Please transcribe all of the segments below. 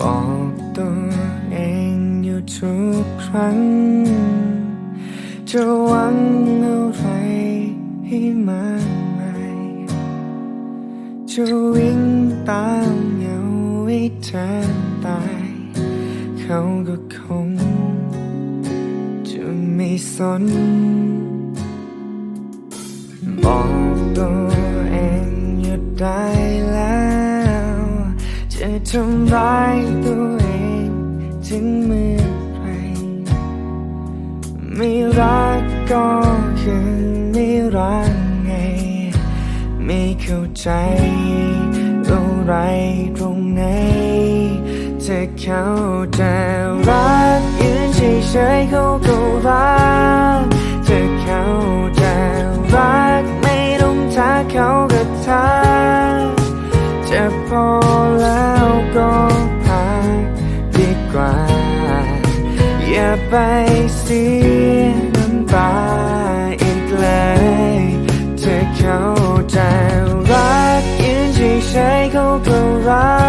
บอกตัวเองอยู่ทุกครั้ง จะหวังอะไรให้มากมายจะวิ่งตามเหงาให้เธอตาย เขาก็คง จะไม่สนบอกตัว ทำร้ายตัวเองถึงเมื่อไรไม่รักก็คือไม่รักไง ไม่เข้าใจอะไรตรงไหนจะเขาจะรักยืนเฉยๆเขาก็รัก พอแล้วก็พักดีกว่า อย่าไปเสียน้ำตาอีกเลยเธอเข้าใจรักยืนเฉยๆเขาก็รั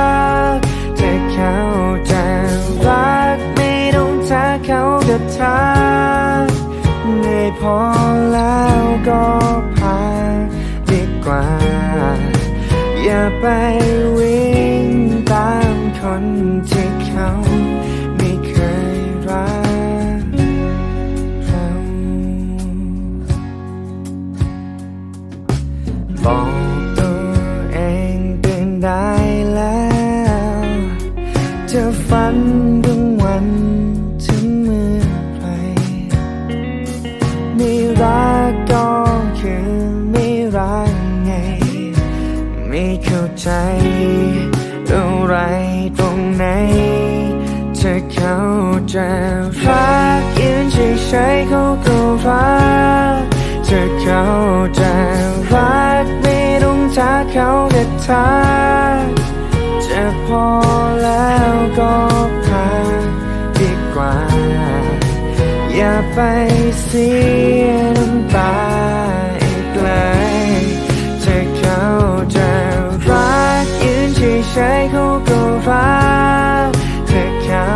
กเธอเข้าใจรักไม่ต้องทักเขาก็ทักเหนื่พอแล้วก็ ไปวิ่งตามคนที่เขาไม่เคยรักเราบอกตัวเองเป็นได้แล้วจะฝัน ไม่เข้าใจ อะไรตรงไหนจะเขาจะรักยืนเฉยๆเขาก็รักจะเขาจะรักไม่ต้องทักเขาก็ทักจะพอแล้วก็พักดีกว่า อย่าไปเสีย ใช่เขาก็รักเธอเขา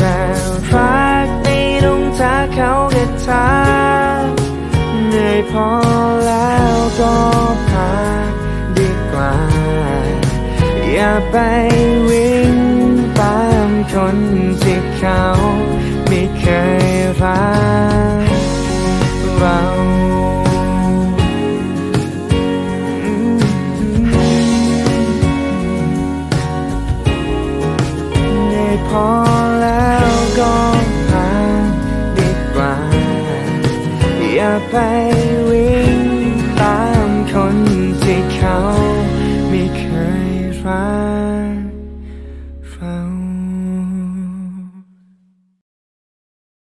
จะรักไม่ต้องทักเขาก็ทักเหนื่อยพอแล้วก็พักดีกว่า อย่าไปวิ่งตามคนที่เขา พอแล้วก็ผ่านดีกว่า อย่าไปวิ่ง